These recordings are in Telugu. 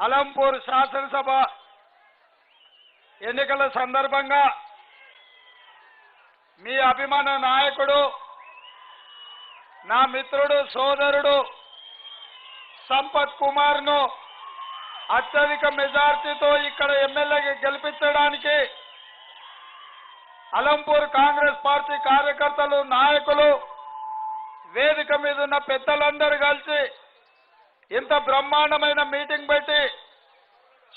అలంపూర్ శాసనసభ ఎన్నికల సందర్భంగా మీ అభిమాన నాయకుడు నా మిత్రుడు సోదరుడు సంపత్ కుమార్ను అత్యధిక మెజార్టీతో ఇక్కడ ఎమ్మెల్యేగా గెలిపించడానికి అలంపూర్ కాంగ్రెస్ పార్టీ కార్యకర్తలు నాయకులు వేదిక మీద ఉన్న పెద్దలందరూ కలిసి ఇంత బ్రహ్మాండమైన మీటింగ్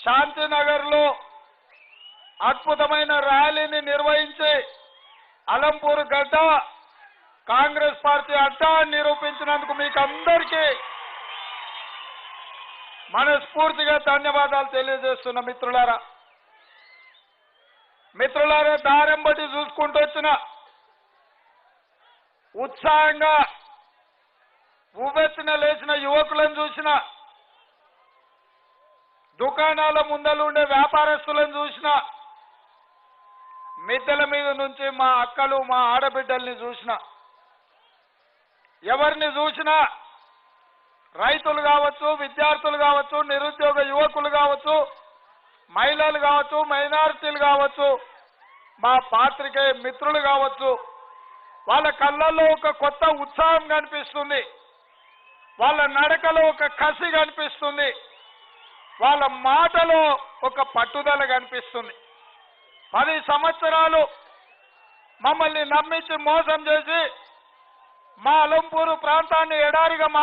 పెట్టి శాంతినగర్లో అద్భుతమైన ర్యాలీని నిర్వహించి అలంపూర్ గడ్డ కాంగ్రెస్ పార్టీ అడ్డా నిరూపించినందుకు మీకు అందరికీ మనస్ఫూర్తిగా ధన్యవాదాలు తెలియజేస్తున్న మిత్రులారా. మిత్రులారా దారెంబటి చూసుకుంటూ వచ్చిన ఉత్సాహంగా ఉవ్వెత్తిన లేచిన యువకులను చూసిన దుకాణాల ముందలు ఉండే వ్యాపారస్తులను చూసిన మిద్దెల మీద నుంచి మా అక్కలు మా ఆడబిడ్డల్ని చూసిన ఎవరిని చూసినా రైతులు కావచ్చు విద్యార్థులు కావచ్చు నిరుద్యోగ యువకులు కావచ్చు మహిళలు కావచ్చు మైనారిటీలు కావచ్చు మా పాత్రికే మిత్రులు కావచ్చు వాళ్ళ కళ్ళల్లో ఒక కొత్త ఉత్సాహం కనిపిస్తుంది. వాళ్ళ నడకలో ఒక కసి కనిపిస్తుంది. వాళ్ళ మాటలో ఒక పట్టుదల కనిపిస్తుంది. పది సంవత్సరాలు మమ్మల్ని నమ్మించి మోసం చేసి మా అలంపూరు ప్రాంతాన్ని ఎడారిగా మా